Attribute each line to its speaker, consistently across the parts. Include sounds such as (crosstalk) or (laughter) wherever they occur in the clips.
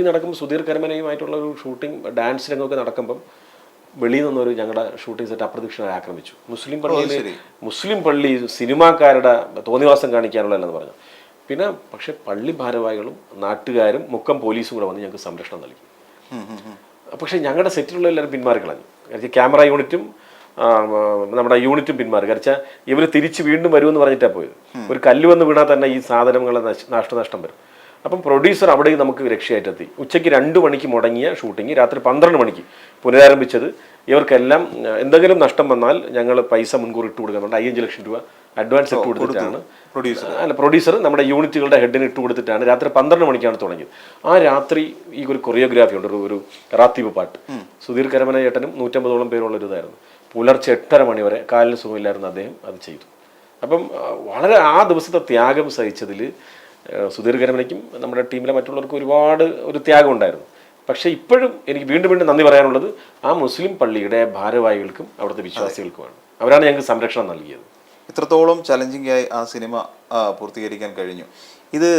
Speaker 1: Shooting നടക്കുമ്പോൾ സുധീർ കരമനയുമായിട്ടുള്ള ഒരു shooting dance രംഗമൊക്കെ നടക്കുമ്പം വെളിയിൽ നിന്നൊരു ഞങ്ങളുടെ ഷൂട്ടിംഗ് സെറ്റ് അപ്രതീക്ഷിതമായി ആക്രമിച്ചു. മുസ്ലിം പള്ളിയിൽ മുസ്ലിം പള്ളി സിനിമാക്കാരുടെ തോന്നിവാസം കാണിക്കാനുള്ളതല്ലെന്ന് പറഞ്ഞു. പിന്നെ പക്ഷേ പള്ളി ഭാരവാഹികളും നാട്ടുകാരും മുക്കം പോലീസും കൂടെ വന്ന് ഞങ്ങൾക്ക് സംരക്ഷണം നൽകി. പക്ഷേ ഞങ്ങളുടെ സെറ്റിലുള്ള എല്ലാവരും പിന്മാറി കളഞ്ഞു. കാരണം ക്യാമറ യൂണിറ്റും നമ്മുടെ യൂണിറ്റും പിന്മാറി. കാരണം ഇവർ തിരിച്ച് വീണ്ടും വരുമെന്ന് പറഞ്ഞിട്ടാണ് പോയത്. ഒരു കല്ല് വന്ന് വീണാൽ തന്നെ ഈ സാധനങ്ങളെ നഷ്ടനഷ്ടം വരും. അപ്പം പ്രൊഡ്യൂസർ അവിടെ നമുക്ക് രക്ഷയായിട്ടെത്തി. ഉച്ചയ്ക്ക് രണ്ട് മണിക്ക് മുടങ്ങിയ ഷൂട്ടിംഗ് രാത്രി പന്ത്രണ്ട് മണിക്ക് പുനരാരംഭിച്ചത്. ഇവർക്കെല്ലാം എന്തെങ്കിലും നഷ്ടം വന്നാൽ ഞങ്ങൾ പൈസ മുൻകൂർ ഇട്ട് കൊടുക്കുന്നുണ്ട് അയ്യഞ്ച് ലക്ഷം രൂപ അഡ്വാൻസ് ഇട്ട് കൊടുത്തിട്ടാണ്.
Speaker 2: പ്രൊഡ്യൂസർ
Speaker 1: അല്ല പ്രൊഡ്യൂസർ നമ്മുടെ യൂണിറ്റുകളുടെ ഹെഡിന് ഇട്ട് കൊടുത്തിട്ടാണ്. രാത്രി പന്ത്രണ്ട് മണിക്കാണ് തുടങ്ങിയത്. ആ രാത്രി ഈ ഒരു കൊറിയോഗ്രാഫി ഉണ്ട് ഒരു റാത്തീവ് പാട്ട്. സുധീർ കരമന ചേട്ടനും നൂറ്റമ്പതോളം പേരുള്ള ഒരു ഇതായിരുന്നു. പുലർച്ചെ എട്ടര മണി വരെ കാലിന് സുഖമില്ലായിരുന്നു അദ്ദേഹം അത് ചെയ്തു. അപ്പം വളരെ ആ ദിവസത്തെ ത്യാഗം സഹിച്ചതിൽ സുധീർ കരമനയ്ക്കും നമ്മുടെ ടീമിലെ മറ്റുള്ളവർക്കും ഒരുപാട് ഒരു ത്യാഗം ഉണ്ടായിരുന്നു. പക്ഷേ ഇപ്പോഴും എനിക്ക് വീണ്ടും വീണ്ടും നന്ദി പറയാനുള്ളത് ആ മുസ്ലിം പള്ളിയുടെ ഭാരവാഹികൾക്കും അവിടുത്തെ വിശ്വാസികൾക്കുമാണ്. അവരാണ് ഞങ്ങൾക്ക് സംരക്ഷണം നൽകിയത്.
Speaker 2: ഇത്രത്തോളം ചലഞ്ചിങ് ആയി ആ സിനിമ പൂർത്തീകരിക്കാൻ കഴിഞ്ഞു. ഇത്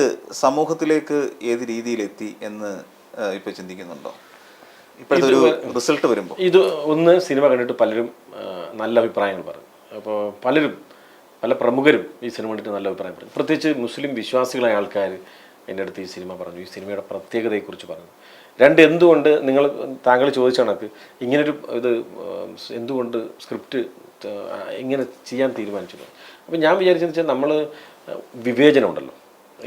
Speaker 2: സമൂഹത്തിലേക്ക് ഏത് രീതിയിലെത്തി എന്ന് ഇപ്പോൾ ഇപ്പൊ ചിന്തിക്കുന്നുണ്ടോ? ഇപ്പോഴത്തെ ഒരു റിസൾട്ട് വരുമ്പോൾ
Speaker 1: ഇത് ഒന്ന് സിനിമ കണ്ടിട്ട് പലരും നല്ല അഭിപ്രായങ്ങൾ പറഞ്ഞു അപ്പോൾ പലരും പല പ്രമുഖരും ഈ സിനിമ കണ്ടിട്ട് നല്ല അഭിപ്രായം പറഞ്ഞു പ്രത്യേകിച്ച് മുസ്ലിം വിശ്വാസികളായ ആൾക്കാർ എന്റെ അടുത്ത് ഈ സിനിമ പറഞ്ഞു. ഈ സിനിമയുടെ പ്രത്യേകതയെക്കുറിച്ച് പറഞ്ഞു. രണ്ട് എന്തുകൊണ്ട് നിങ്ങൾ താങ്കൾ ചോദിച്ച കണക്ക് ഇങ്ങനൊരു ഇത് എന്തുകൊണ്ട് സ്ക്രിപ്റ്റ് ഇങ്ങനെ ചെയ്യാൻ തീരുമാനിച്ചു അപ്പം ഞാൻ വിചാരിച്ചെന്ന് വെച്ചാൽ നമ്മൾ വിവേചനം ഉണ്ടല്ലോ.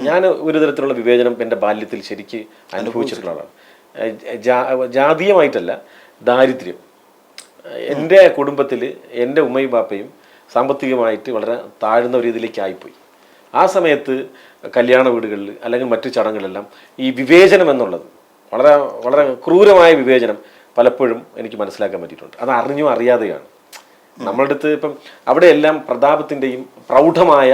Speaker 1: ഞാൻ ഒരു തരത്തിലുള്ള വിവേചനം എന്റെ ബാല്യത്തിൽ ശരിക്ക് അനുഭവിച്ചിട്ടുള്ള ആളാണ്. ജാതീയമായിട്ടല്ല ദാരിദ്ര്യം. എന്റെ കുടുംബത്തിൽ എന്റെ ഉമ്മയും ബാപ്പയും സാമ്പത്തികമായിട്ട് വളരെ താഴ്ന്ന ഒരു ഇതിലേക്ക് ആയിപ്പോയി ആ സമയത്ത് കല്യാണ വീടുകളിൽ അല്ലെങ്കിൽ മറ്റു ചടങ്ങുകളെല്ലാം ഈ വിവേചനം എന്നുള്ളത് വളരെ വളരെ ക്രൂരമായ വിവേചനം പലപ്പോഴും എനിക്ക് മനസ്സിലാക്കാൻ പറ്റിയിട്ടുണ്ട്. അത് അറിഞ്ഞോ അറിയാതെയാണ്. നമ്മളുടെ അടുത്ത് ഇപ്പം അവിടെയെല്ലാം പ്രതാപത്തിന്റെയും പ്രൗഢമായ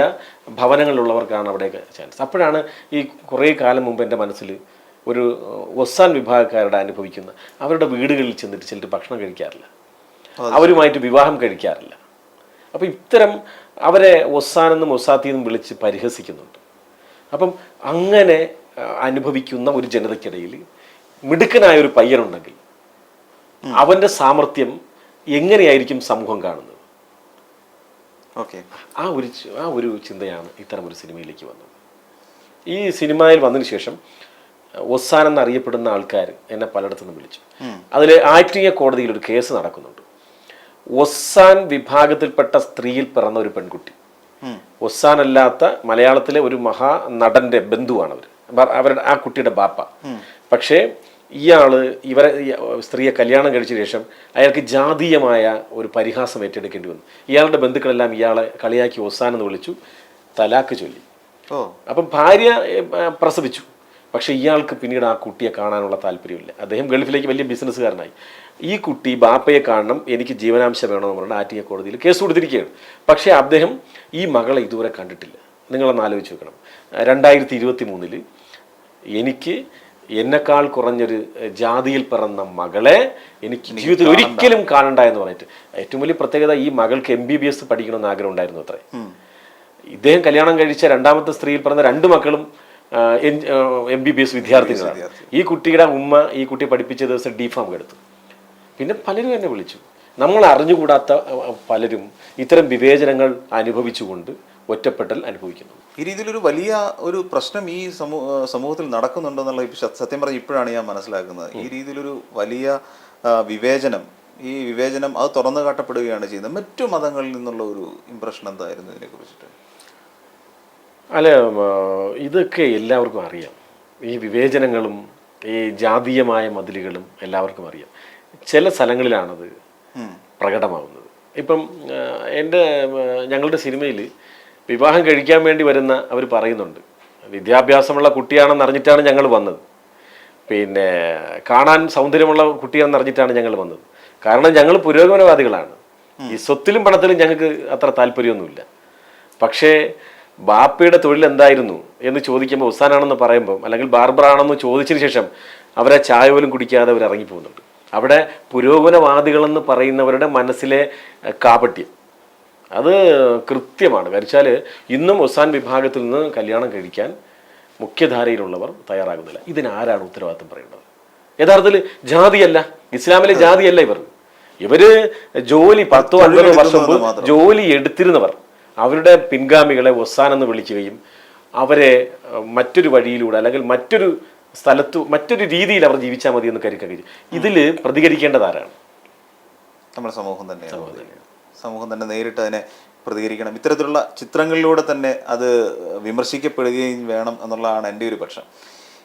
Speaker 1: ഭവനങ്ങളിലുള്ളവർക്കാണ് അവിടെയൊക്കെ ചാൻസ് അപ്പോഴാണ് ഈ കുറേ കാലം മുമ്പ് എന്റെ മനസ്സിൽ ഒരു ഒസാൻ വിഭാഗക്കാരുടെ അനുഭവിക്കുന്ന അവരുടെ വീടുകളിൽ ചെന്നിട്ട് ചിലർ ഭക്ഷണം കഴിക്കാറില്ല. അവരുമായിട്ട് വിവാഹം കഴിക്കാറില്ല. അപ്പം ഇത്തരം അവരെ ഒസാനെന്നും ഒസാത്തിന്നും വിളിച്ച് പരിഹസിക്കുന്നുണ്ട്. അപ്പം അങ്ങനെ അനുഭവിക്കുന്ന ഒരു ജനതയ്ക്കിടയിൽ മിടുക്കനായ ഒരു പയ്യനുണ്ടെങ്കിൽ അവന്റെ സാമർഥ്യം എങ്ങനെയായിരിക്കും സമൂഹം കാണുന്നത്?
Speaker 2: ഓക്കെ.
Speaker 1: ആ ഒരു ആ ഒരു ചിന്തയാണ് ഇത്തരം ഒരു സിനിമയിലേക്ക് വന്നത്. ഈ സിനിമയിൽ വന്നതിന് ശേഷം ഒസാൻ എന്നറിയപ്പെടുന്ന ആൾക്കാർ എന്നെ പലയിടത്തു നിന്നും വിളിച്ചു അതിൽ ആറ്റിങ്ങ കോടതിയിൽ ഒരു കേസ് നടക്കുന്നുണ്ട്. ഒസാൻ വിഭാഗത്തിൽപ്പെട്ട സ്ത്രീയിൽ പിറന്ന ഒരു പെൺകുട്ടി. ഒസ്സാൻ അല്ലാത്ത മലയാളത്തിലെ ഒരു മഹാ നടന്റെ ബന്ധുവാണ് അവർ അവരുടെ ആ കുട്ടിയുടെ ബാപ്പ. പക്ഷേ ഇയാൾ ഇവരെ സ്ത്രീയെ കല്യാണം കഴിച്ച ശേഷം അയാൾക്ക് ജാതീയമായ ഒരു പരിഹാസം ഏറ്റെടുക്കേണ്ടി വന്നു. ഇയാളുടെ ബന്ധുക്കളെല്ലാം ഇയാളെ കളിയാക്കി ഒസ്സാൻ എന്ന് വിളിച്ചു തലാക്ക് ചൊല്ലി. അപ്പം ഭാര്യ പ്രസവിച്ചു. പക്ഷേ ഇയാൾക്ക് പിന്നീട് ആ കുട്ടിയെ കാണാനുള്ള താല്പര്യമില്ല. അദ്ദേഹം ഗൾഫിലേക്ക് വലിയ ബിസിനസ്സുകാരനായി. ഈ കുട്ടി ബാപ്പയെ കാണണം എനിക്ക് ജീവനാംശം വേണമെന്ന് പറഞ്ഞിട്ട് ആറ്റിയ കോടതിയിൽ കേസ് കൊടുത്തിരിക്കുകയാണ്. പക്ഷേ അദ്ദേഹം ഈ മകളെ ഇതുവരെ കണ്ടിട്ടില്ല. നിങ്ങളൊന്ന് ആലോചിച്ച് വെക്കണം രണ്ടായിരത്തി ഇരുപത്തി മൂന്നിൽ എനിക്ക് എന്നെക്കാൾ കുറഞ്ഞൊരു ജാതിയിൽ പിറന്ന മകളെ എനിക്ക് ജീവിതത്തിൽ ഒരിക്കലും കാണണ്ട എന്ന് പറഞ്ഞിട്ട് ഏറ്റവും വലിയ പ്രത്യേകത ഈ മകൾക്ക് എം ബി ബി എസ് പഠിക്കണമെന്ന് ആഗ്രഹം ഉണ്ടായിരുന്നു അത്രേ ഇദ്ദേഹം കല്യാണം കഴിച്ച രണ്ടാമത്തെ സ്ത്രീയിൽ പറഞ്ഞ രണ്ട് മക്കളും എം ബി ബി എസ് വിദ്യാർത്ഥികളാണ്. ഈ കുട്ടിയുടെ ഉമ്മ ഈ കുട്ടി പഠിപ്പിച്ച ദിവസം ഡി ഫാം എടുത്തു. പിന്നെ പലരും എന്നെ വിളിച്ചു. നമ്മൾ അറിഞ്ഞുകൂടാത്ത പലരും ഇത്തരം വിവേചനങ്ങൾ അനുഭവിച്ചുകൊണ്ട് ഒറ്റപ്പെട്ടൽ അനുഭവിക്കുന്നു.
Speaker 2: ഈ രീതിയിലൊരു വലിയ ഒരു പ്രശ്നം ഈ സമൂ- സമൂഹത്തിൽ നടക്കുന്നുണ്ടെന്നുള്ള സത്യം പറഞ്ഞ ഇപ്പോഴാണ് ഞാൻ മനസ്സിലാക്കുന്നത്. ഈ രീതിയിലൊരു വലിയ വിവേചനം ഈ വിവേചനം അത് തുറന്നു കാട്ടപ്പെടുകയാണ് ചെയ്യുന്നത്. മറ്റു മതങ്ങളിൽ നിന്നുള്ള ഒരു ഇംപ്രഷൻ എന്തായിരുന്നു ഇതിനെ കുറിച്ചിട്ട്
Speaker 1: അല്ല ഇതൊക്കെ എല്ലാവർക്കും അറിയാം. ഈ വിവേചനങ്ങളും ഈ ജാതീയമായ മതിലുകളും എല്ലാവർക്കും അറിയാം. ചില സ്ഥലങ്ങളിലാണത് പ്രകടമാവുന്നത്. ഇപ്പം എന്റെ ഞങ്ങളുടെ സിനിമയിൽ വിവാഹം കഴിക്കാൻ വേണ്ടി വരുന്ന അവർ പറയുന്നുണ്ട്. വിദ്യാഭ്യാസമുള്ള കുട്ടിയാണെന്ന് അറിഞ്ഞിട്ടാണ് ഞങ്ങൾ വന്നത്. പിന്നെ കാണാൻ സൗന്ദര്യമുള്ള കുട്ടിയാണെന്ന് അറിഞ്ഞിട്ടാണ് ഞങ്ങൾ വന്നത്. കാരണം ഞങ്ങൾ പുരോഗമനവാദികളാണ്. ഈ സ്വത്തിലും പണത്തിലും ഞങ്ങൾക്ക് അത്ര താല്പര്യമൊന്നുമില്ല. പക്ഷേ ബാപ്പയുടെ തൊഴിൽ എന്തായിരുന്നു എന്ന് ചോദിക്കുമ്പോൾ ഉസാനാണെന്ന് പറയുമ്പോൾ അല്ലെങ്കിൽ ബാർബറാണെന്ന് ചോദിച്ചതിന് ശേഷം അവരെ ചായ പോലും കുടിക്കാതെ അവർ ഇറങ്ങിപ്പോകുന്നുണ്ട്. അവിടെ പുരോഗമനവാദികളെന്ന് പറയുന്നവരുടെ മനസ്സിലെ കാപട്യം. അത് കൃത്യമാണ്. കഴിച്ചാൽ ഇന്നും ഒസാൻ വിഭാഗത്തിൽ നിന്ന് കല്യാണം കഴിക്കാൻ മുഖ്യധാരയിലുള്ളവർ തയ്യാറാകുന്നില്ല. ഇതിനാരാണ് ഉത്തരവാദിത്വം പറയേണ്ടത്? യഥാർത്ഥത്തിൽ ജാതിയല്ല. ഇസ്ലാമിലെ ജാതിയല്ല ഇവർ. ഇവർ ജോലി പത്തോ അൻപതോ വർഷം. ജോലി എടുത്തിരുന്നവർ. അവരുടെ പിൻഗാമികളെ ഒസാനെന്ന് വിളിക്കുകയും അവരെ മറ്റൊരു വഴിയിലൂടെ അല്ലെങ്കിൽ മറ്റൊരു സ്ഥലത്തു മറ്റൊരു രീതിയിൽ അവർ ജീവിച്ചാൽ മതി എന്ന് കരുക്കുകയും ഇതിൽ പ്രതികരിക്കേണ്ടത് ആരാണ്?
Speaker 2: നമ്മുടെ സമൂഹം തന്നെ സമൂഹം തന്നെ നേരിട്ട് അതിനെ പ്രതികരിക്കണം. ഇത്തരത്തിലുള്ള ചിത്രങ്ങളിലൂടെ തന്നെ അത് വിമർശിക്കപ്പെടുകയും വേണം എന്നുള്ളതാണ് എന്റെ ഒരു പക്ഷം.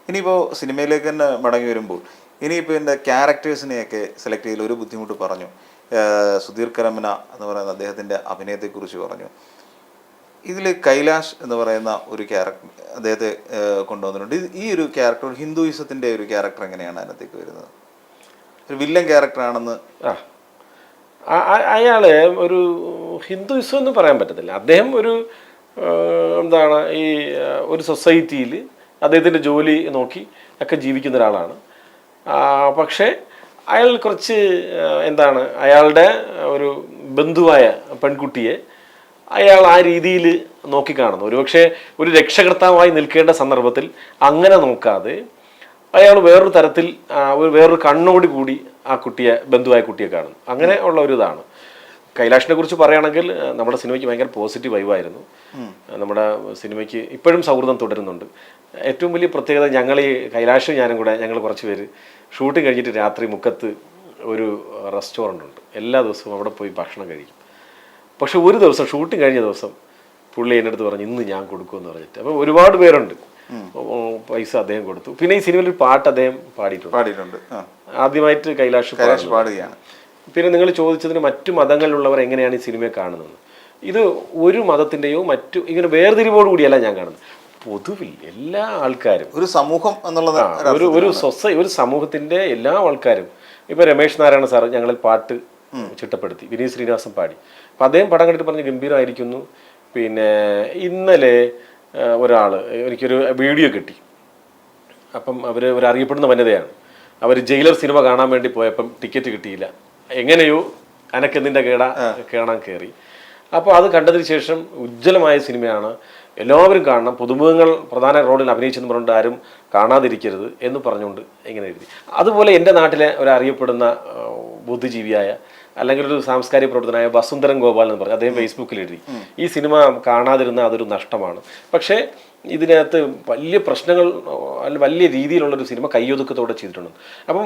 Speaker 2: ഇനിയിപ്പോൾ സിനിമയിലേക്ക് തന്നെ മടങ്ങി വരുമ്പോൾ ഇനിയിപ്പോൾ എന്റെ ക്യാരക്ടേഴ്സിനെയൊക്കെ സെലക്ട് ചെയ്യൽ ഒരു ബുദ്ധിമുട്ട് പറഞ്ഞു. സുധീർ കരമന എന്ന് പറയുന്ന അദ്ദേഹത്തിന്റെ അഭിനയത്തെക്കുറിച്ച് പറഞ്ഞു. ഇതിൽ കൈലാഷ് എന്ന് പറയുന്ന ഒരു ക്യാരക്ടർ അദ്ദേഹത്തെ കൊണ്ടുവന്നിട്ടുണ്ട്. ഈ ഒരു ക്യാരക്ടർ ഹിന്ദുയിസത്തിന്റെ ഒരു ക്യാരക്ടർ എങ്ങനെയാണ് അതിനകത്തേക്ക് വരുന്നത്? ഒരു വില്ലൻ ക്യാരക്ടറാണെന്ന്
Speaker 1: അയാൾ ഒരു ഹിന്ദുയിസം എന്ന് പറയാൻ പറ്റത്തില്ല. അദ്ദേഹം ഒരു എന്താണ് ഈ ഒരു സൊസൈറ്റിയിൽ അദ്ദേഹത്തിന്റെ ജോലി നോക്കി ഒക്കെ ജീവിക്കുന്ന ഒരാളാണ്. പക്ഷേ അയാൾ കുറച്ച് എന്താണ് അയാളുടെ ഒരു ബന്ധുവായ പെൺകുട്ടിയെ അയാൾ ആ രീതിയിൽ നോക്കിക്കാണുന്നു. ഒരുപക്ഷെ ഒരു രക്ഷകർത്താവായി നിൽക്കേണ്ട സന്ദർഭത്തിൽ അങ്ങനെ നോക്കാതെ അയാൾ വേറൊരു തരത്തിൽ വേറൊരു കണ്ണോട് കൂടി ആ കുട്ടിയെ ബന്ധുവായ കുട്ടിയെ കാണുന്നു. അങ്ങനെ ഉള്ള ഒരു ഇതാണ്. കൈലാഷിനെ കുറിച്ച് പറയുകയാണെങ്കിൽ നമ്മുടെ സിനിമയ്ക്ക് ഭയങ്കര പോസിറ്റീവ് വൈവായിരുന്നു നമ്മുടെ സിനിമയ്ക്ക് ഇപ്പോഴും സൗഹൃദം തുടരുന്നുണ്ട്. ഏറ്റവും വലിയ പ്രത്യേകത ഞങ്ങൾ ഈ കൈലാഷും ഞാനും കൂടെ ഞങ്ങൾ കുറച്ച് പേര് ഷൂട്ടിംഗ് കഴിഞ്ഞിട്ട് രാത്രി മുക്കത്ത് ഒരു റെസ്റ്റോറന്റ് ഉണ്ട്. എല്ലാ ദിവസവും അവിടെ പോയി ഭക്ഷണം കഴിക്കും. പക്ഷെ ഒരു ദിവസം ഷൂട്ടിംഗ് കഴിഞ്ഞ ദിവസം പുള്ളി എന്റെ അടുത്ത് പറഞ്ഞു ഇന്ന് ഞാൻ കൊടുക്കുമെന്ന് പറഞ്ഞിട്ട്. അപ്പോൾ ഒരുപാട് പേരുണ്ട്. പൈസ അദ്ദേഹം കൊടുത്തു. പിന്നെ ഈ സിനിമയിൽ ഒരു പാട്ട് അദ്ദേഹം പാടിയിട്ടുണ്ട്.
Speaker 2: പാടിയിട്ടുണ്ട്.
Speaker 1: ആദ്യമായിട്ട് കൈലാഷ്
Speaker 2: കൈലാഷ് പാടുകയാണ്.
Speaker 1: പിന്നെ നിങ്ങൾ ചോദിച്ചതിന് മറ്റു മതങ്ങളിലുള്ളവർ എങ്ങനെയാണ് ഈ സിനിമയെ കാണുന്നത്? ഇത് ഒരു മതത്തിന്റെയോ മറ്റു ഇങ്ങനെ വേർതിരിവോട് കൂടിയല്ല ഞാൻ കാണുന്നത്. പൊതുവിൽ എല്ലാ ആൾക്കാരും
Speaker 2: ഒരു സമൂഹം എന്നുള്ളത്
Speaker 1: ഒരു ഒരു സൊസൈ ഒരു സമൂഹത്തിന്റെ എല്ലാ ആൾക്കാരും. ഇപ്പോൾ രമേശ് നാരായണ സാർ ഞങ്ങളിൽ പാട്ട് ചിട്ടപ്പെടുത്തി വിനീത് ശ്രീനിവാസൻ പാടി. അപ്പം അദ്ദേഹം പടം കണ്ടിട്ട് പറഞ്ഞ് ഗംഭീരമായിരിക്കുന്നു പിന്നെ ഇന്നലെ ഒരാൾ എനിക്കൊരു വീഡിയോ കിട്ടി. അപ്പം അവർ ഒരു അറിയപ്പെടുന്ന വനിതയാണ്. അവർ ജയിലർ സിനിമ കാണാൻ വേണ്ടി പോയപ്പം ടിക്കറ്റ് കിട്ടിയില്ല. എങ്ങനെയോ അനക്കെന്തിന്റെ കേട കേണാൻ കയറി അപ്പോൾ അത് കണ്ടതിന് ശേഷം ഉജ്ജ്വലമായ സിനിമയാണ്. എല്ലാവരും കാണണം. പുതുമുഖങ്ങൾ പ്രധാന റോളിൽ അഭിനയിച്ചെന്ന് പറഞ്ഞുകൊണ്ട് ആരും കാണാതിരിക്കരുത് എന്ന് പറഞ്ഞുകൊണ്ട് ഇങ്ങനെ എഴുതി. അതുപോലെ എന്റെ നാട്ടിലെ ഒരു അറിയപ്പെടുന്ന ബുദ്ധിജീവിയായ അല്ലെങ്കിൽ ഒരു സാംസ്കാരിക പ്രവർത്തനായ വസുന്ധരൻ ഗോപാൽ എന്ന് പറഞ്ഞു അദ്ദേഹം ഫേസ്ബുക്കിൽ എഴുതി. ഈ സിനിമ കാണാതിരുന്ന അതൊരു നഷ്ടമാണ്. പക്ഷേ ഇതിനകത്ത് വലിയ പ്രശ്നങ്ങൾ വലിയ രീതിയിലുള്ളൊരു സിനിമ കയ്യൊതുക്കത്തോടെ ചെയ്തിട്ടുണ്ട്. അപ്പം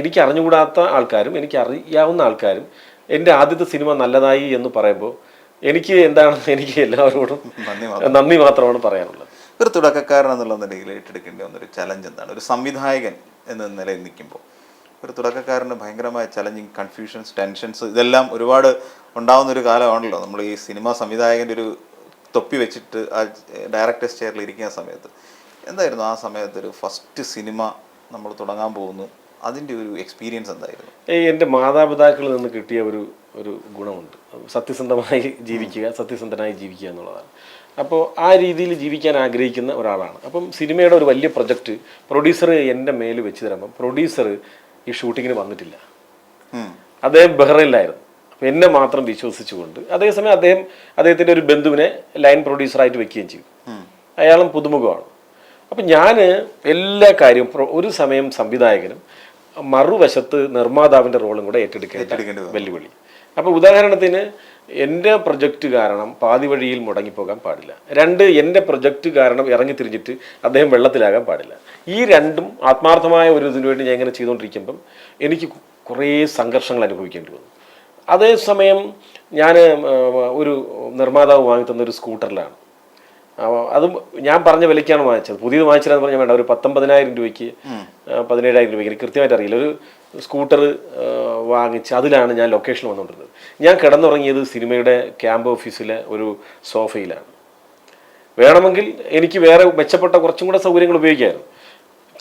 Speaker 1: എനിക്ക് അറിഞ്ഞുകൂടാത്ത ആൾക്കാരും എനിക്ക് അറിയാവുന്ന ആൾക്കാരും എന്റെ ആദ്യത്തെ സിനിമ നല്ലതായി എന്ന് പറയുമ്പോൾ എനിക്ക് എന്താണെന്ന് എനിക്ക് എല്ലാവരോടും
Speaker 2: നന്ദി
Speaker 1: മാത്രമാണ് പറയാനുള്ളത്.
Speaker 2: ഒരു തുടക്കക്കാരൻ എന്നുള്ള നിലയിൽ ഏറ്റെടുക്കേണ്ടി ഒന്നൊരു ചലഞ്ച് എന്താണ്? ഒരു സംവിധായകൻ എന്ന നിലയിൽ നിൽക്കുമ്പോൾ ഒരു തുടക്കക്കാരന് ഭയങ്കരമായ ചലഞ്ചിങ് കൺഫ്യൂഷൻസ് ടെൻഷൻസ് ഇതെല്ലാം ഒരുപാട് ഉണ്ടാവുന്ന ഒരു കാലമാണല്ലോ. നമ്മൾ ഈ സിനിമാ സംവിധായകന്റെ ഒരു തൊപ്പി വെച്ചിട്ട് ആ ഡയറക്ടേഴ്സ് ചെയറിൽ ഇരിക്കുന്ന സമയത്ത്. എന്തായിരുന്നു ആ സമയത്ത് ഒരു ഫസ്റ്റ് സിനിമ നമ്മൾ തുടങ്ങാൻ പോകുന്നു? അതിന്റെ ഒരു എക്സ്പീരിയൻസ് എന്തായിരുന്നു?
Speaker 1: എന്റെ മാതാപിതാക്കളിൽ നിന്ന് കിട്ടിയ ഒരു ഒരു ഗുണമുണ്ട്. സത്യസന്ധമായി ജീവിക്കുക സത്യസന്ധനായി ജീവിക്കുക എന്നുള്ളതാണ്. അപ്പോൾ ആ രീതിയിൽ ജീവിക്കാൻ ആഗ്രഹിക്കുന്ന ഒരാളാണ്. അപ്പം സിനിമയുടെ ഒരു വലിയ പ്രൊജക്റ്റ് പ്രൊഡ്യൂസർ എന്റെ മേൽ വെച്ച് തരുമ്പം പ്രൊഡ്യൂസർ ഈ ഷൂട്ടിങ്ങിന് വന്നിട്ടില്ല. അദ്ദേഹം ബഹ്റൈനിലായിരുന്നു. അപ്പം എന്നെ മാത്രം വിശ്വസിച്ചുകൊണ്ട് അതേസമയം അദ്ദേഹം അദ്ദേഹത്തിന്റെ ഒരു ബന്ധുവിനെ ലൈൻ പ്രൊഡ്യൂസറായിട്ട് വെക്കുകയും ചെയ്തു. അയാളും പുതുമുഖമാണ്. അപ്പം ഞാൻ എല്ലാ കാര്യവും ഒരു സമയം സംവിധായകനും മറുവശത്ത് നിർമ്മാതാവിന്റെ റോളും കൂടെ ഏറ്റെടുക്കേണ്ട. വെല്ലുവിളി. അപ്പോൾ ഉദാഹരണത്തിന് എന്റെ പ്രൊജക്റ്റ് കാരണം പാതി വഴിയിൽ മുടങ്ങിപ്പോകാൻ പാടില്ല. രണ്ട് എന്റെ പ്രൊജക്റ്റ് കാരണം ഇറങ്ങി തിരിഞ്ഞിട്ട് അദ്ദേഹം വെള്ളത്തിലാകാൻ പാടില്ല. ഈ രണ്ടും ആത്മാർത്ഥമായ ഒരു ഇതിനു വേണ്ടി ഞാൻ ഇങ്ങനെ ചെയ്തുകൊണ്ടിരിക്കുമ്പം എനിക്ക് കുറേ സംഘർഷങ്ങൾ അനുഭവിക്കേണ്ടി വന്നു. അതേസമയം ഞാൻ ഒരു നിർമ്മാതാവ് വാങ്ങി തന്ന ഒരു സ്കൂട്ടറിലാണ്. അതും ഞാൻ പറഞ്ഞ വിലയ്ക്കാണ് വാങ്ങിച്ചത്. പുതിയത് വാങ്ങിച്ചതെന്ന് പറഞ്ഞാൽ വേണ്ട ഒരു പത്തൊമ്പതിനായിരം രൂപയ്ക്ക് പതിനേഴായിരം രൂപയ്ക്ക്. എനിക്ക് കൃത്യമായിട്ട് അറിയില്ല. ഒരു സ്കൂട്ടർ വാങ്ങിച്ച് അതിലാണ് ഞാൻ ലൊക്കേഷൻ വന്നുകൊണ്ടിരുന്നത്. ഞാൻ കിടന്നുറങ്ങിയത് സിനിമയുടെ ക്യാമ്പ് ഓഫീസിലെ ഒരു സോഫയിലാണ്. വേണമെങ്കിൽ എനിക്ക് വേറെ മെച്ചപ്പെട്ട കുറച്ചും കൂടെ സൗകര്യങ്ങൾ ഉപയോഗിക്കാമായിരുന്നു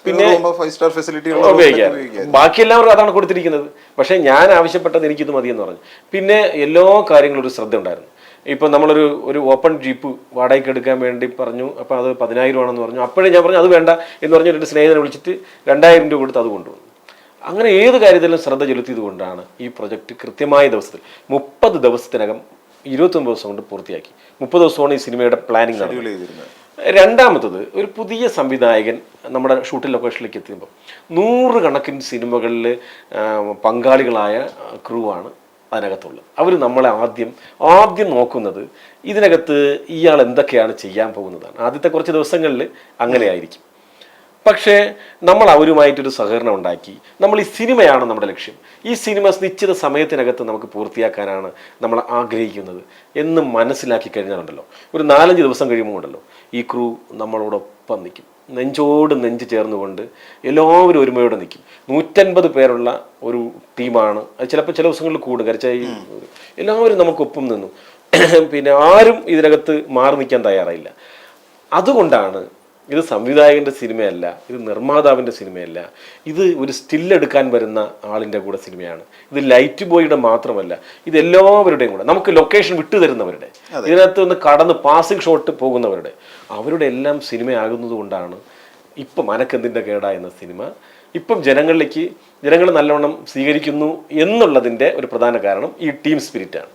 Speaker 2: പിന്നെ ഫൈവ് സ്റ്റാർ ഫെസിലിറ്റി
Speaker 1: ഉപയോഗിക്കാം. ബാക്കി എല്ലാവർക്കും അതാണ് കൊടുത്തിരിക്കുന്നത്. പക്ഷേ ഞാൻ ആവശ്യപ്പെട്ടത് എനിക്കിത് എന്ന് പറഞ്ഞു. പിന്നെ എല്ലാ കാര്യങ്ങളും ഒരു ശ്രദ്ധ ഉണ്ടായിരുന്നു. ഇപ്പം നമ്മളൊരു ഒരു ഓപ്പൺ ജീപ്പ് വാടകയ്ക്ക് എടുക്കാൻ വേണ്ടി പറഞ്ഞു അപ്പോൾ അത് പതിനായിരം ആണെന്ന് പറഞ്ഞു. അപ്പോഴേ ഞാൻ പറഞ്ഞു അത് വേണ്ട എന്ന് പറഞ്ഞ് എന്റെ സ്നേഹിതനെ വിളിച്ചിട്ട് രണ്ടായിരം രൂപ കൊടുത്ത് അത് കൊണ്ടുവന്നു. അങ്ങനെ ഏത് കാര്യത്തിലും ശ്രദ്ധ ചെലുത്തിയത് കൊണ്ടാണ് ഈ പ്രൊജക്റ്റ് കൃത്യമായ ദിവസത്തിൽ മുപ്പത് ദിവസത്തിനകം ഇരുപത്തൊമ്പത് ദിവസം കൊണ്ട് പൂർത്തിയാക്കി. മുപ്പത് ദിവസമാണ് ഈ സിനിമയുടെ പ്ലാനിങ് നടന്നത്. രണ്ടാമത്തത് ഒരു പുതിയ സംവിധായകൻ നമ്മുടെ ഷൂട്ടിംഗ് ലൊക്കേഷനിലേക്ക് എത്തുമ്പോൾ നൂറുകണക്കിന് സിനിമകളിൽ പങ്കാളികളായ ക്രൂ ആണ് അതിനകത്തുള്ളത്. അവർ നമ്മളെ ആദ്യം ആദ്യം നോക്കുന്നത് ഇതിനകത്ത് ഇയാൾ എന്തൊക്കെയാണ് ചെയ്യാൻ പോകുന്നതാണ്. ആദ്യത്തെ കുറച്ച് ദിവസങ്ങളിൽ അങ്ങനെയായിരിക്കും. പക്ഷേ നമ്മൾ അവരുമായിട്ടൊരു സഹകരണം ഉണ്ടാക്കി. നമ്മൾ ഈ സിനിമയാണ് നമ്മുടെ ലക്ഷ്യം. ഈ സിനിമ നിശ്ചിത സമയത്തിനകത്ത് നമുക്ക് പൂർത്തിയാക്കാനാണ് നമ്മൾ ആഗ്രഹിക്കുന്നത് എന്ന് മനസ്സിലാക്കി കഴിഞ്ഞാലുണ്ടല്ലോ. ഒരു നാലഞ്ച് ദിവസം കഴിയുമ്പോൾ ഉണ്ടല്ലോ. ഈ ക്രൂ നമ്മളോടൊപ്പം നിൽക്കും. നെഞ്ചോട് നെഞ്ച് ചേർന്നുകൊണ്ട് എല്ലാവരും ഒരുമയോടെ നിൽക്കും. നൂറ്റൻപത് പേരുള്ള ഒരു ടീമാണ്. അത് ചിലപ്പോൾ ചില ദിവസങ്ങളിൽ കൂടും. കരച്ചായി എല്ലാവരും നമുക്കൊപ്പം നിന്നു. (clears throat) പിന്നെ ആരും ഇതിനകത്ത് മാറി നിൽക്കാൻ തയ്യാറായില്ല. അതുകൊണ്ടാണ് ഇത് സംവിധായകന്റെ സിനിമയല്ല ഇത് നിർമ്മാതാവിന്റെ സിനിമയല്ല. ഇത് ഒരു സ്റ്റില്ലെടുക്കാൻ വരുന്ന ആളിന്റെ കൂടെ സിനിമയാണ്. ഇത് ലൈറ്റ് ബോയുടെ മാത്രമല്ല ഇത് എല്ലാവരുടെയും കൂടെ. നമുക്ക് ലൊക്കേഷൻ വിട്ടു തരുന്നവരുടെ ഇതിനകത്ത് നിന്ന് കടന്ന് പാസിംഗ് ഷോട്ട് പോകുന്നവരുടെ അവരുടെ എല്ലാം സിനിമയാകുന്നത് കൊണ്ടാണ് ഇപ്പം അനക്കെന്തിന്റെ കേടാ എന്ന സിനിമ. ഇപ്പം ജനങ്ങളിലേക്ക് ജനങ്ങൾ നല്ലവണ്ണം സ്വീകരിക്കുന്നു എന്നുള്ളതിന്റെ ഒരു പ്രധാന കാരണം ഈ ടീം സ്പിരിറ്റാണ്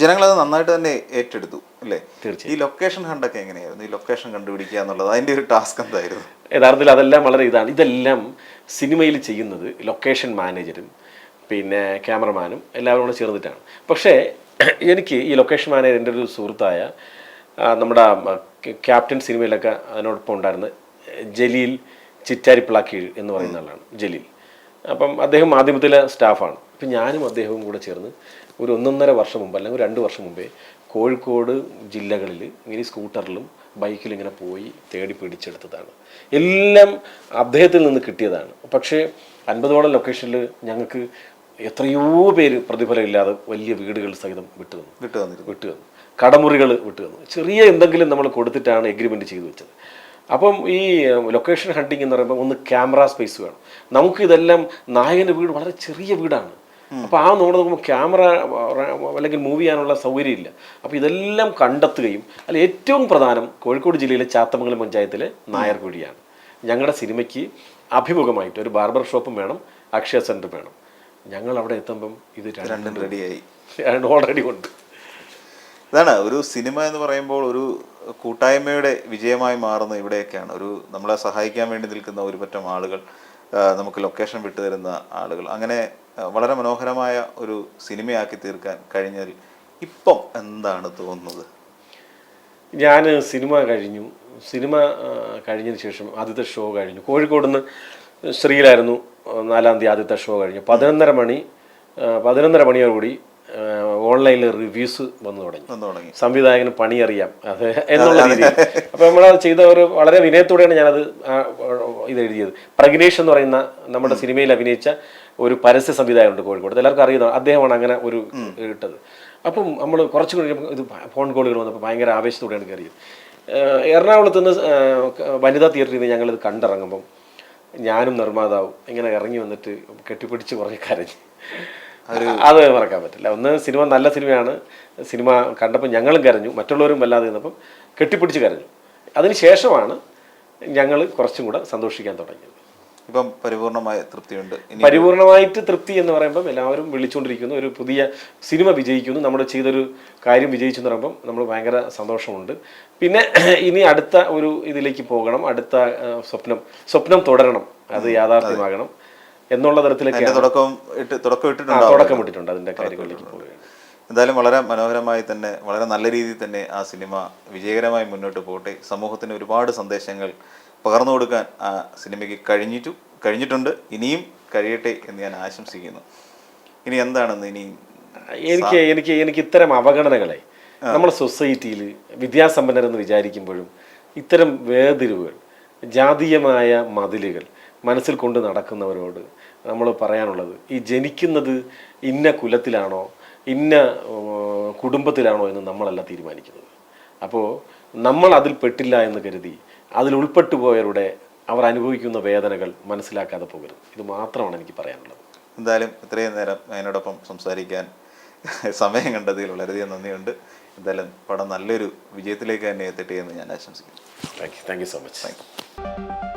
Speaker 2: ജനങ്ങളത് നന്നായിട്ട് തന്നെ ഏറ്റെടുത്തു അല്ലേ?
Speaker 1: തീർച്ചയായും.
Speaker 2: ഈ ലൊക്കേഷൻ ഹണ്ടൊക്കെ എങ്ങനെയായിരുന്നു? ഈ ലൊക്കേഷൻ കണ്ടുപിടിക്കുക എന്നുള്ളത് അതിന്റെ ഒരു ടാസ്ക് എന്തായിരുന്നു?
Speaker 1: യഥാർത്ഥത്തിൽ അതെല്ലാം വളരെ ഇതാണ്. ഇതെല്ലാം സിനിമയിൽ ചെയ്യുന്നത് ലൊക്കേഷൻ മാനേജരും പിന്നെ ക്യാമറമാനും എല്ലാവരും കൂടെ ചേർന്നിട്ടാണ്. പക്ഷേ എനിക്ക് ഈ ലൊക്കേഷൻ മാനേജർ എന്റെ ഒരു സുഹൃത്തായ നമ്മുടെ ക്യാപ്റ്റൻ സിനിമയിലൊക്കെ അതിനോടൊപ്പം ഉണ്ടായിരുന്ന ജലീൽ ചിറ്റാരിപ്പിളാക്കീഴ് എന്ന് പറയുന്ന ആളാണ്. ജലീൽ. അപ്പം അദ്ദേഹം മാധ്യമത്തിലെ സ്റ്റാഫാണ്. അപ്പം ഞാനും അദ്ദേഹവും കൂടെ ചേർന്ന് ഒരു ഒന്നൊന്നര വർഷം മുമ്പ് അല്ലെങ്കിൽ രണ്ട് വർഷം മുമ്പേ കോഴിക്കോട് ജില്ലകളിൽ ഇങ്ങനെ സ്കൂട്ടറിലും ബൈക്കിലും ഇങ്ങനെ പോയി തേടി പിടിച്ചെടുത്തതാണ്. എല്ലാം അദ്ദേഹത്തിൽ നിന്ന് കിട്ടിയതാണ്. പക്ഷേ അൻപതോളം ലൊക്കേഷനിൽ ഞങ്ങൾക്ക് എത്രയോ പേര് പ്രതിഫലമില്ലാതെ വലിയ വീടുകൾ സഹിതം വിട്ടു തന്നു.
Speaker 2: വിട്ടു തന്നു
Speaker 1: വിട്ടു തന്നു. കടമുറികൾ വിട്ടു തന്നു. ചെറിയ എന്തെങ്കിലും നമ്മൾ കൊടുത്തിട്ടാണ് എഗ്രിമെന്റ് ചെയ്തു വെച്ചത്. അപ്പം ഈ ലൊക്കേഷൻ ഹണ്ടിങ് എന്ന് പറയുമ്പോൾ ഒന്ന് ക്യാമറ സ്പേസ് വേണം. നമുക്ക് ഇതെല്ലാം നായകന്റെ വീട് വളരെ ചെറിയ വീടാണ്. അപ്പോൾ ആ നോട് നോക്കുമ്പോൾ ക്യാമറ അല്ലെങ്കിൽ മൂവ് ചെയ്യാനുള്ള സൗകര്യമില്ല. അപ്പോൾ ഇതെല്ലാം കണ്ടെത്തുകയും അല്ല ഏറ്റവും പ്രധാനം കോഴിക്കോട് ജില്ലയിലെ ചാത്തമംഗലം പഞ്ചായത്തിലെ നായർകുഴിയാണ് ഞങ്ങളുടെ സിനിമയ്ക്ക് അഭിമുഖമായിട്ട് ഒരു ബാർബർ ഷോപ്പും വേണം അക്ഷയ സെന്റർ വേണം. ഞങ്ങൾ അവിടെ എത്തുമ്പം ഇത്
Speaker 2: രണ്ടും റെഡിയായി
Speaker 1: ഓൾറെഡി (laughs) ഉണ്ട്.
Speaker 2: ഇതാണ് ഒരു സിനിമ എന്ന് പറയുമ്പോൾ ഒരു കൂട്ടായ്മയുടെ വിജയമായി മാറുന്ന ഇവിടെയൊക്കെയാണ്. ഒരു നമ്മളെ സഹായിക്കാൻ വേണ്ടി നിൽക്കുന്ന ഒരു പറ്റം ആളുകൾ നമുക്ക് ലൊക്കേഷൻ വിട്ടു തരുന്ന ആളുകൾ. അങ്ങനെ വളരെ മനോഹരമായ ഒരു സിനിമയാക്കി തീർക്കാൻ കഴിഞ്ഞാൽ ഇപ്പം എന്താണ് തോന്നുന്നത്?
Speaker 1: ഞാൻ സിനിമ കഴിഞ്ഞു. സിനിമ കഴിഞ്ഞതിന് ശേഷം ആദ്യത്തെ ഷോ കഴിഞ്ഞു. കോഴിക്കോട് നിന്ന് ശ്രീയിലായിരുന്നു നാലാം തീയതി ആദ്യത്തെ ഷോ കഴിഞ്ഞു. പതിനൊന്നര മണി പതിനൊന്നര മണിയോടുകൂടി ഓൺലൈനിൽ റിവ്യൂസ് വന്നു തുടങ്ങി. സംവിധായകന് പണിയറിയാം അത് എന്നുള്ള രീതിയിൽ. അപ്പോൾ നമ്മൾ ചെയ്ത ഒരു വളരെ വിനയത്തോടെയാണ് ഞാനത് ഇത് എഴുതിയത് പ്രഗ്നേഷ് എന്ന് പറയുന്ന നമ്മുടെ സിനിമയിൽ അഭിനയിച്ച ഒരു പരസ്യ സംവിധായകനുണ്ട് കോഴിക്കോട്. എല്ലാവർക്കും അറിയുന്നത് അദ്ദേഹമാണ് അങ്ങനെ ഒരു ഇട്ടത്. അപ്പം നമ്മൾ കുറച്ച് കഴിഞ്ഞപ്പോൾ ഇത് ഫോൺ കോളുകൾ വന്നപ്പോൾ ഭയങ്കര ആവേശത്തോടെയാണ് കയറിയത്. എറണാകുളത്ത് നിന്ന് വനിതാ തിയേറ്ററിൽ നിന്ന് ഞങ്ങളിത് കണ്ടിറങ്ങുമ്പം ഞാനും നിർമ്മാതാവും ഇങ്ങനെ ഇറങ്ങി വന്നിട്ട് കെട്ടിപ്പിടിച്ച് കുറേ കരഞ്ഞ്. അത് മറക്കാൻ പറ്റില്ല. ഒന്ന് സിനിമ നല്ല സിനിമയാണ്. സിനിമ കണ്ടപ്പോൾ ഞങ്ങളും കരഞ്ഞു. മറ്റുള്ളവരും വല്ലാതെ നിന്നപ്പം കെട്ടിപ്പിടിച്ച് കരഞ്ഞു. അതിന് ശേഷമാണ് ഞങ്ങൾ കുറച്ചും കൂടെ സന്തോഷിക്കാൻ തുടങ്ങിയത്.
Speaker 2: ഇപ്പം പരിപൂർണമായ തൃപ്തിയുണ്ട്.
Speaker 1: പരിപൂർണമായിട്ട് തൃപ്തി എന്ന് പറയുമ്പം എല്ലാവരും വിളിച്ചുകൊണ്ടിരിക്കുന്നു. ഒരു പുതിയ സിനിമ വിജയിക്കുന്നു. നമ്മൾ ചെയ്തൊരു കാര്യം വിജയിച്ചു എന്ന് പറയുമ്പം നമ്മൾ ഭയങ്കര സന്തോഷമുണ്ട്. പിന്നെ ഇനി അടുത്ത ഒരു ഇതിലേക്ക് പോകണം. അടുത്ത സ്വപ്നം. സ്വപ്നം തുടരണം. അത് യാഥാർത്ഥ്യമാകണം. എന്നുള്ള തരത്തിലൊക്കെ
Speaker 2: തുടക്കം ഇട്ട് തുടക്കം ഇട്ടിട്ടുണ്ട്
Speaker 1: തുടക്കം ഇട്ടിട്ടുണ്ട് അതിന്റെ കാര്യങ്ങളിലേക്ക് പോവുകയാണ്.
Speaker 2: എന്തായാലും വളരെ മനോഹരമായി തന്നെ വളരെ നല്ല രീതിയിൽ തന്നെ ആ സിനിമ വിജയകരമായി മുന്നോട്ട് പോകട്ടെ. സമൂഹത്തിന് ഒരുപാട് സന്ദേശങ്ങൾ പകർന്നു കൊടുക്കാൻ ആ സിനിമയ്ക്ക് കഴിഞ്ഞിട്ടു കഴിഞ്ഞിട്ടുണ്ട്. ഇനിയും കഴിയട്ടെ എന്ന് ഞാൻ ആശംസിക്കുന്നു. ഇനി എന്താണെന്ന് ഇനി
Speaker 1: എനിക്ക് എനിക്ക് എനിക്ക് ഇത്തരം അവഗണനകളെ നമ്മുടെ സൊസൈറ്റിയിൽ വിദ്യാസമ്പന്നരെന്ന് വിചാരിക്കുമ്പോഴും ഇത്തരം വേർതിരിവുകൾ ജാതീയമായ മതിലുകൾ മനസ്സിൽ കൊണ്ട് നടക്കുന്നവരോട് നമ്മൾ പറയാനുള്ളത് ഈ ജനിക്കുന്നത് ഇന്ന കുലത്തിലാണോ ഇന്ന കുടുംബത്തിലാണോ എന്ന് നമ്മളല്ല തീരുമാനിക്കുന്നത്. അപ്പോൾ നമ്മൾ അതിൽ പെട്ടില്ല എന്ന് കരുതി അതിൽ ഉൾപ്പെട്ടു പോയവരുടെ അവർ അനുഭവിക്കുന്ന വേദനകൾ മനസ്സിലാക്കാതെ പോകരുത്. ഇത് മാത്രമാണ് എനിക്ക് പറയാനുള്ളത്.
Speaker 2: എന്തായാലും ഇത്രയും നേരം എന്നോടൊപ്പം സംസാരിക്കാൻ സമയം കണ്ടതിൽ വളരെയധികം നന്ദിയുണ്ട്. എന്തായാലും പടം നല്ലൊരു വിജയത്തിലേക്ക് തന്നെ എത്തട്ടെ എന്ന് ഞാൻ ആശംസിക്കുന്നു.
Speaker 1: Thank you thank you so much
Speaker 2: thank you